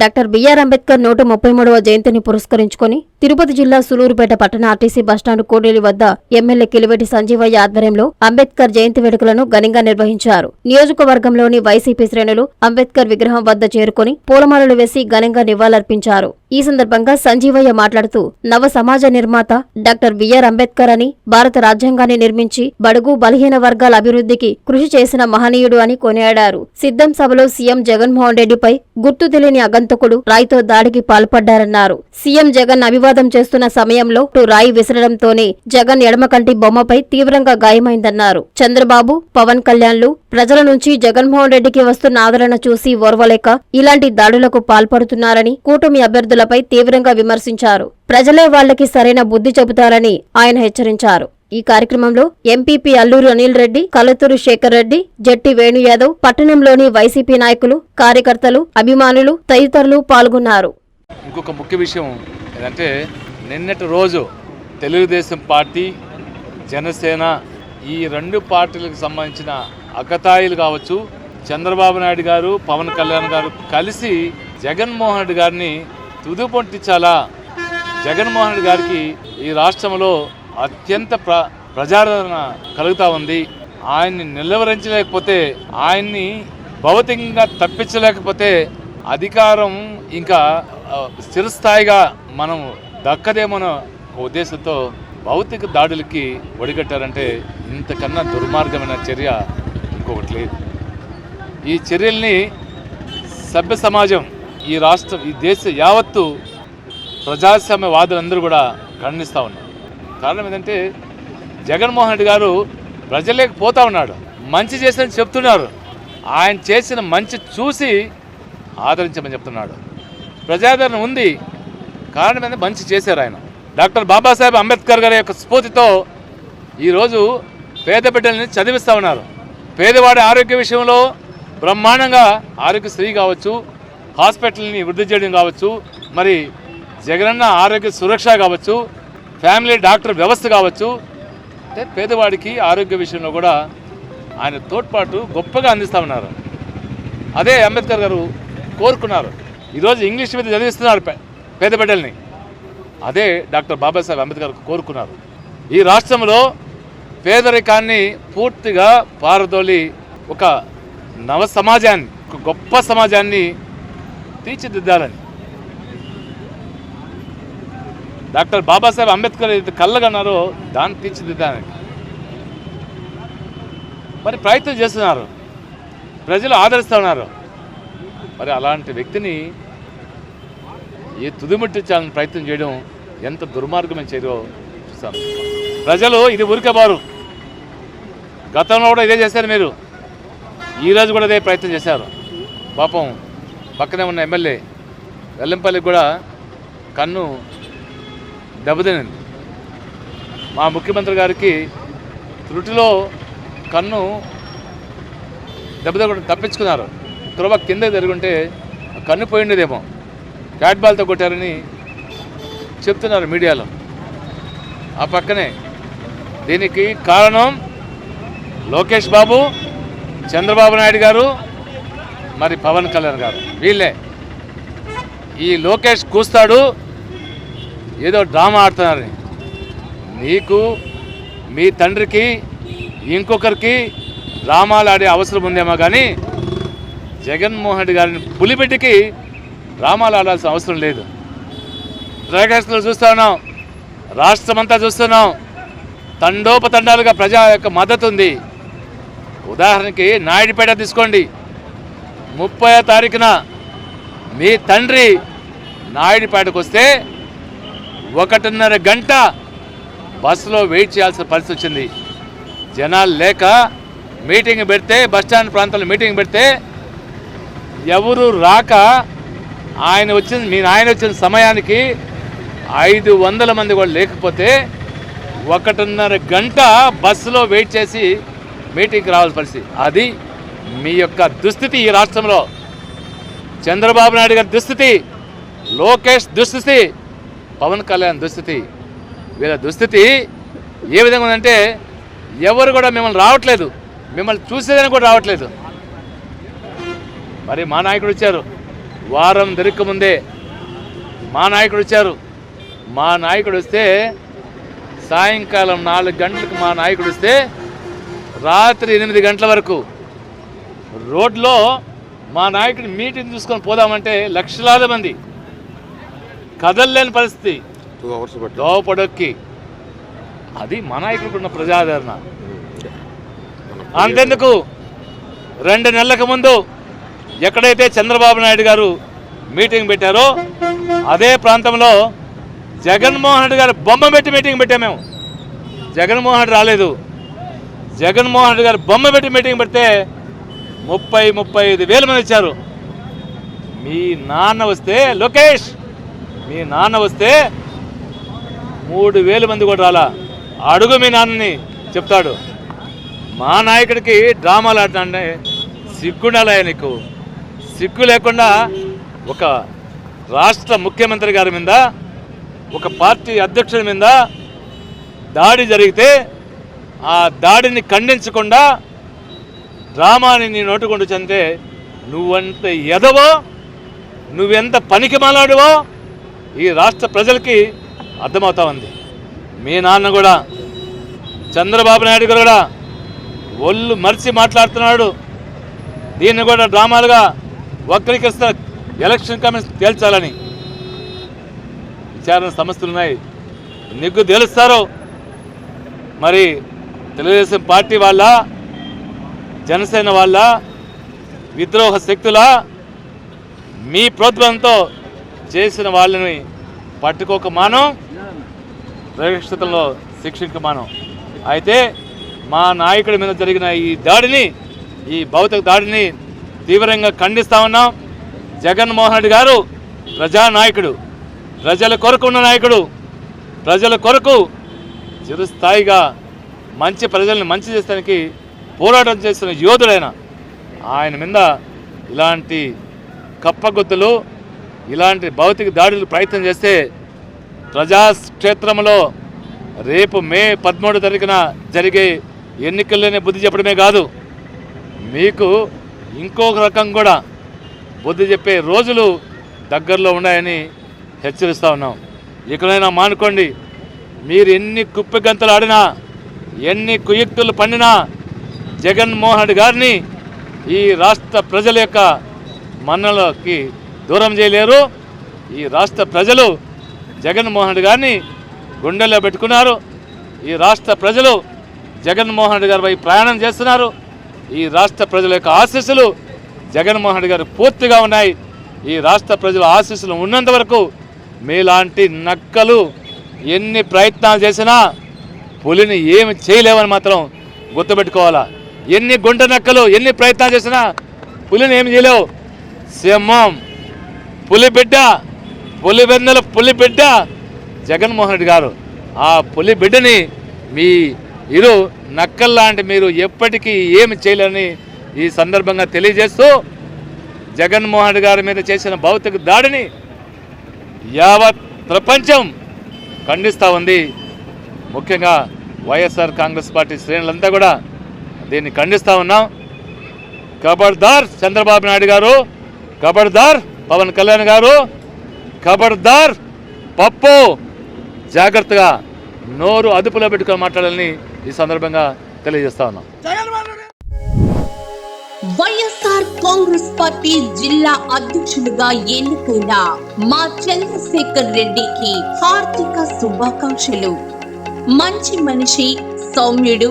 Doctor BR Ambedkar నూట ముప్పై మూడవ జయంతిని పురస్కరించుకొని తిరుపతి జిల్లా సులూరుపేట పట్టణ ఆర్టీసీ బస్టాండ్ కోడేలి వద్ద ఎమ్మెల్యే కిలివెటి సంజీవయ్య ఆధ్వర్యంలో అంబేద్కర్ జయంతి వేడుకలను ఘనంగా నిర్వహించారు. నియోజకవర్గంలోని వైసీపీ శ్రేణులు అంబేద్కర్ విగ్రహం వద్ద చేరుకుని పూలమాలలు వేసి ఘనంగా నివాళులర్పించారు. ఈ సందర్భంగా సంజీవయ్య మాట్లాడుతూ నవ సమాజ నిర్మాత డాక్టర్ బిఆర్ అంబేద్కర్ అని భారత రాజ్యాంగాన్ని నిర్మించి బడుగు బలహీన వర్గాల అభివృద్ధికి కృషి చేసిన మహనీయుడు అని కొనియాడారు. సిద్ధం సభలో సీఎం జగన్మోహన్ రెడ్డిపై గుర్తు తెలియని అగంతకుడు రాయితో దాడికి పాల్పడ్డారన్నారు. సీఎం జగన్ అభివాదం చేస్తున్న సమయంలో రాయి విసరడంతోనే జగన్ ఎడమకంటి బొమ్మపై తీవ్రంగా గాయమైందన్నారు. చంద్రబాబు పవన్ కళ్యాణ్లు ప్రజల నుంచి జగన్మోహన్ రెడ్డికి వస్తున్న ఆదరణ చూసి ఓర్వలేక ఇలాంటి దాడులకు పాల్పడుతున్నారని కూటమి అభ్యర్థులపై తీవ్రంగా విమర్శించారు. ప్రజలే వాళ్ళకి సరైన బుద్ధి చెబుతారని ఆయన హెచ్చరించారు. ఈ కార్యక్రమంలో ఎంపీపీ అల్లూరు అనిల్ రెడ్డి కలతూరు శేఖర్ రెడ్డి జట్టి వేణు యాదవ్ పట్టణంలోని వైసీపీ నాయకులు కార్యకర్తలు అభిమానులు తదితరులు పాల్గొన్నారు. ఇంకొక ముఖ్య విషయం ఏంటంటే నిన్నటి రోజు తెలుగుదేశం పార్టీ జనసేన ఈ రెండు పార్టీలకు సంబంధించిన అకతాయిలు కావచ్చు చంద్రబాబు నాయుడు గారు పవన్ కళ్యాణ్ గారు కలిసి జగన్మోహన్ రెడ్డి గారిని తుది పొంటించాలా జగన్మోహన్ రెడ్డి గారికి ఈ రాష్ట్రంలో అత్యంత ప్ర ప్రజాదరణ కలుగుతూ ఉంది. ఆయన్ని నిలవరించలేకపోతే ఆయన్ని భౌతికంగా తప్పించలేకపోతే అధికారం ఇంకా స్థిరస్థాయిగా మనం దక్కదేమనో ఉద్దేశంతో భౌతిక దాడులకి ఒడిగట్టారంటే ఇంతకన్నా దుర్మార్గమైన చర్య ఇంకొకటి లేదు. ఈ చర్యల్ని సభ్య సమాజం ఈ రాష్ట్రం ఈ దేశ యావత్తు ప్రజాస్వామ్యవాదులందరూ కూడా ఖండిస్తూ ఉన్నారు. కారణం ఏంటంటే జగన్మోహన్ రెడ్డి గారు ప్రజలకు పోతా ఉన్నాడు. మంచి చేసిన చెప్తున్నారు. ఆయన చేసిన మంచి చూసి ఆదరించమని చెప్తున్నాడు. ప్రజాదరణ ఉంది. కారణం ఏంటంటే మంచి చేశారు ఆయన. డాక్టర్ బాబాసాహెబ్ అంబేద్కర్ గారి యొక్క స్ఫూర్తితో ఈరోజు పేద బిడ్డల్ని చదివిస్తూ ఉన్నారు. పేదవాడి ఆరోగ్య విషయంలో బ్రహ్మాండంగా ఆరోగ్యశ్రీ కావచ్చు హాస్పిటల్ని వృద్ధి చేయడం కావచ్చు మరి జగనన్న ఆరోగ్య సురక్ష కావచ్చు ఫ్యామిలీ డాక్టర్ వ్యవస్థ కావచ్చు అంటే పేదవాడికి ఆరోగ్య విషయంలో కూడా ఆయన తోడ్పాటు గొప్పగా అందిస్తూ ఉన్నారు. అదే అంబేద్కర్ గారు కోరుకున్నారు. ఈరోజు ఇంగ్లీష్ మీద చదివిస్తున్నారు పేద బిడ్డల్ని. అదే డాక్టర్ బాబాసాహెబ్ అంబేద్కర్ కోరుకున్నారు. ఈ రాష్ట్రంలో పేదరికాన్ని పూర్తిగా పారదోలి ఒక నవ సమాజాన్ని ఒక గొప్ప సమాజాన్ని తీర్చిదిద్దాలని డాక్టర్ బాబాసాహెబ్ అంబేద్కర్ ఏదైతే కళ్ళగన్నారో దాన్ని తీర్చిదిద్దాలని మరి ప్రయత్నం చేస్తున్నారు. ప్రజలు ఆదరిస్తున్నారు. మరి అలాంటి వ్యక్తిని ఏ తుదిముట్టించాలని ప్రయత్నం చేయడం ఎంత దుర్మార్గమైన చర్యో చూస్తాం ప్రజలు ఇది ఊరికబారు గతంలో కూడా ఇదే చేశారు మీరు. ఈరోజు కూడా ఇదే ప్రయత్నం చేశారు. పాపం పక్కనే ఉన్న ఎమ్మెల్యే వెల్లంపల్లికి కూడా కన్ను దెబ్బతినింది. మా ముఖ్యమంత్రి గారికి త్రుటిలో కన్ను దెబ్బతిన తప్పించుకున్నారు. త్రోవ కింద జరుగుంటే కన్ను పోయిండేదేమో. క్యాట్ బాల్తో కొట్టారని చెప్తున్నారు మీడియాలో. ఆ పక్కనే దీనికి కారణం లోకేష్ బాబు చంద్రబాబు నాయుడు గారు మరి పవన్ కళ్యాణ్ గారు. వీళ్ళే. ఈ లోకేష్ కూస్తాడు ఏదో డ్రామా ఆడుతున్నారని నీకు మీ తండ్రికి ఇంకొకరికి డ్రామాలు ఆడే అవసరం ఉందేమో కానీ జగన్మోహన్ రెడ్డి గారిని పులిబిడ్డకి డ్రామాలు ఆడాల్సిన అవసరం లేదు. ప్రకాశంలో చూస్తూ ఉన్నాం. రాష్ట్రమంతా చూస్తున్నాం. తండోపతండాలుగా ప్రజా యొక్క మద్దతు ఉంది ఉదాహరణకి నాయుడిపేట తీసుకోండి. ముప్పై తారీఖున మీ తండ్రి నాయుడుపేటకు వస్తే ఒకటిన్నర గంట బస్సులో వెయిట్ చేయాల్సిన పరిస్థితి వచ్చింది. జనాలు లేక మీటింగ్ పెడితే బస్టాండ్ ప్రాంతంలో మీటింగ్ పెడితే ఎవరు రాక ఆయన వచ్చిన మీ నాయన వచ్చిన సమయానికి ఐదు వందల మంది కూడా లేకపోతే ఒకటిన్నర గంట బస్సులో వెయిట్ చేసి మీటింగ్కి రావాల్సిన పరిస్థితి. అది మీ యొక్క దుస్థితి ఈ రాష్ట్రంలో. చంద్రబాబు నాయుడు గారి దుస్థితి లోకేష్ దుస్థితి. పవన్ కళ్యాణ్ దుస్థితి. వీళ్ళ దుస్థితి ఏ విధంగా ఉందంటే ఎవరు కూడా మిమ్మల్ని రావట్లేదు. మిమ్మల్ని చూసేదని కూడా రావట్లేదు. మరి మా నాయకుడు వచ్చారు. వారం దొరిక ముందే మా నాయకుడు వచ్చారు. మా నాయకుడు వస్తే సాయంకాలం నాలుగు గంటలకు మా నాయకుడు వస్తే రాత్రి ఎనిమిది గంటల వరకు రోడ్లో మా నాయకుడిని మీటింగ్ చూసుకొని పోదామంటే లక్షలాది మంది కదలలేని పరిస్థితి. టూ అవర్స్ పట్టి దోపడొక్కి అది మా నాయకుడికి ఉన్న ప్రజాదరణ. అంతెందుకు? రెండు నెలలకు ముందు ఎక్కడైతే చంద్రబాబు నాయుడు గారు మీటింగ్ పెట్టారో అదే ప్రాంతంలో జగన్మోహన్ రెడ్డి గారు బొమ్మ పెట్టి మీటింగ్ పెట్టాం మేము. జగన్మోహన్ రెడ్డి రాలేదు. జగన్మోహన్ రెడ్డి గారు బొమ్మ పెట్టి మీటింగ్ పెడితే ముప్పై ముప్పై ఐదు వేల మంది వచ్చారు. మీ నాన్న వస్తే లోకేష్! మీ నాన్న వస్తే మూడు వేల మంది కూడా రాలా. అడుగు మీ నాన్నని చెప్తాడు. మా నాయకుడికి డ్రామాలు ఆడుతుంటే సిగ్గుండాలయ్యా నీకు. సిగ్గు లేకుండా ఒక రాష్ట్ర ముఖ్యమంత్రి గారి మీద ఒక పార్టీ అధ్యక్షుడి మీద దాడి జరిగితే ఆ దాడిని ఖండించకుండా డ్రామాని నీ నోటుకుంటూ చెందితే నువ్వంత ఎదవో నువ్వెంత పనికి మాలాడువో ఈ రాష్ట్ర ప్రజలకి అర్థమవుతా ఉంది. మీ నాన్న కూడా చంద్రబాబు నాయుడు గారు కూడా ఒళ్ళు మరిచి మాట్లాడుతున్నాడు. దీన్ని కూడా డ్రామాలుగా వక్రీకరిస్తున్న ఎలక్షన్ కమిషన్ తేల్చాలని విచారణ సమస్యలు ఉన్నాయి. నీకు తెలుస్తారు? మరి తెలుగుదేశం పార్టీ వాళ్ళ జనసేన వాళ్ళ విద్రోహ శక్తుల మీ ప్రోద్బలంతో చేసిన వాళ్ళని పట్టుకోక మానం ప్రవేశంలో శిక్షించక మానం. అయితే మా నాయకుడి మీద జరిగిన ఈ దాడిని ఈ భౌతిక దాడిని తీవ్రంగా ఖండిస్తా ఉన్నాం. జగన్మోహన్ రెడ్డి గారు ప్రజానాయకుడు ప్రజల కొరకు ఉన్న నాయకుడు ప్రజల కొరకు చిరుస్థాయిగా మంచి ప్రజల్ని మంచి చేస్తానికి పోరాటం చేస్తున్న యోధుడైన ఆయన మీద ఇలాంటి కప్పగుద్దలు ఇలాంటి భౌతిక దాడులు ప్రయత్నం చేస్తే ప్రజాక్షేత్రంలో రేపు మే పదమూడు తారీఖున జరిగే ఎన్నికల్లోనే బుద్ధి చెప్పడమే కాదు. మీకు ఇంకొక రకం కూడా బుద్ధి చెప్పే రోజులు దగ్గరలో ఉన్నాయని హెచ్చరిస్తూ ఉన్నాం. ఇకనైనా మానుకోండి మీరు ఎన్ని కుప్పి గంతలు ఆడినా ఎన్ని కుయుక్తులు పండినా జగన్మోహన్ రెడ్డి గారిని ఈ రాష్ట్ర ప్రజల యొక్క మన్నలోకి దూరం చేయలేరు. ఈ రాష్ట్ర ప్రజలు జగన్మోహన్ రెడ్డి గారిని గుండెల్లో పెట్టుకున్నారు. ఈ రాష్ట్ర ప్రజలు జగన్మోహన్ రెడ్డి గారిపై ప్రయాణం చేస్తున్నారు. ఈ రాష్ట్ర ప్రజల యొక్క ఆశీస్సులు జగన్మోహన్ రెడ్డి గారు పూర్తిగా ఉన్నాయి. ఈ రాష్ట్ర ప్రజల ఆశీస్సులు ఉన్నంత వరకు మీలాంటి నక్కలు ఎన్ని ప్రయత్నాలు చేసినా పులిని ఏమి చేయలేవని మాత్రం గుర్తుపెట్టుకోవాలా. ఎన్ని గుంట నక్కలు ఎన్ని ప్రయత్నాలు చేసినా పులిని ఏమి చేయలేవు. సింహం. పులిబిడ్డ బిడ్డ పులిబిడ్డ జగన్మోహన్ రెడ్డి గారు. ఆ పులి బిడ్డని మీ ఇరు నక్కల్లాంటి మీరు ఎప్పటికీ ఏమి చేయలేని ఈ సందర్భంగా తెలియజేస్తూ జగన్మోహన్ రెడ్డి గారి మీద చేసిన భౌతిక దాడిని యావత్ ప్రపంచం ఖండిస్తూ ఉంది. ముఖ్యంగా వైఎస్ఆర్ కాంగ్రెస్ పార్టీ శ్రేణులంతా కూడా దీన్ని ఖండిస్తూ ఉన్నాం. ఖబర్దార్ చంద్రబాబు నాయుడు గారు ఖబర్దార్ పవన్ కళ్యాణ్ గారు ఖబర్దార్ పప్పు. జాగ్రత్తగా నోరు అదుపులో పెట్టుకొని మాట్లాడాలని ఈ సందర్భంగా తెలియజేస్తా ఉన్నాం. వైఎస్ఆర్ కాంగ్రెస్ పార్టీ జిల్లా అధ్యక్షులుగా ఎన్నుకున్న మా చంద్రశేఖర్ రెడ్డికి హార్దిక శుభాకాంక్షలు. మంచి మనిషి సౌమ్యుడు